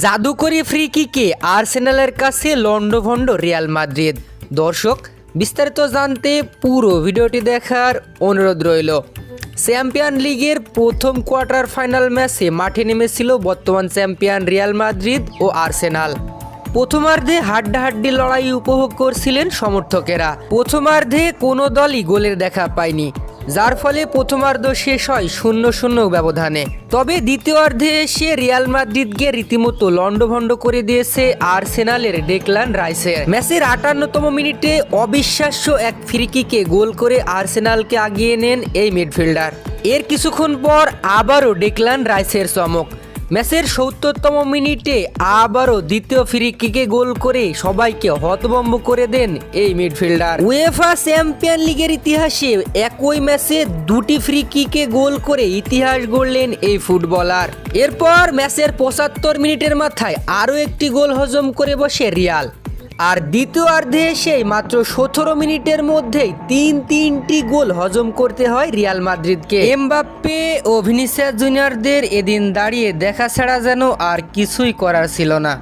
জাদুকরি free কিকে আর্সেনালের কাছে লন্ডভন্ড Real Madrid. দর্শক, বিস্তারিত জানতে পুরো ভিডিওটি দেখার অনুরোধ রইল। চ্যাম্পিয়ন লিগের প্রথম কোয়ার্টার ফাইনাল ম্যাচে মাঠে নেমেছিল বর্তমান চ্যাম্পিয়ন রিয়াল মাদ্রিদ ও আর্সেনাল। প্রথমার্ধে হাড্ডাহাড্ডি লড়াই উপভোগ করছিলেন সমর্থকেরা। প্রথমার্ধে কোনো দলই গোলের দেখা পায়নি। যার ফলে প্রথমার্ধ শেষ হয় শূন্য শূন্য ব্যবধানে। তবে দ্বিতীয়ার্ধে এসে রিয়াল মাদ্রিদকে রীতিমতো লন্ডভণ্ড করে দিয়েছে আর্সেনালের ডেকলান রাইসের। ম্যাচের আটান্নতম মিনিটে অবিশ্বাস্য এক ফ্রিকিকে গোল করে আর্সেনালকে আগিয়ে নেন এই মিডফিল্ডার। এর কিছুক্ষণ পর আবারও ডেকলান রাইসের চমক। ম্যাচের সত্তরতম মিনিটে আবারও দ্বিতীয় ফ্রি কিকে গোল করে সবাইকে হতভম্ব করে দেন এই মিডফিল্ডার। উয়েফা চ্যাম্পিয়ন লিগের ইতিহাসে একই ম্যাচে দুটি ফ্রি কিকে গোল করে ইতিহাস গড়লেন এই ফুটবলার। এরপর ম্যাচের পঁচাত্তর মিনিটের মাথায় আরও একটি গোল হজম করে বসে রিয়াল। আর দ্বিতীয়ার্ধে এসেই মাত্র সতেরো মিনিটের মধ্যেই তিন তিনটি গোল হজম করতে হয় রিয়াল মাদ্রিদকে। এমবাপ্পে ও ভিনিসিয়া জুনিয়রদের এদিন দাঁড়িয়ে দেখা ছাড়া যেন আর কিছুই করার ছিল না।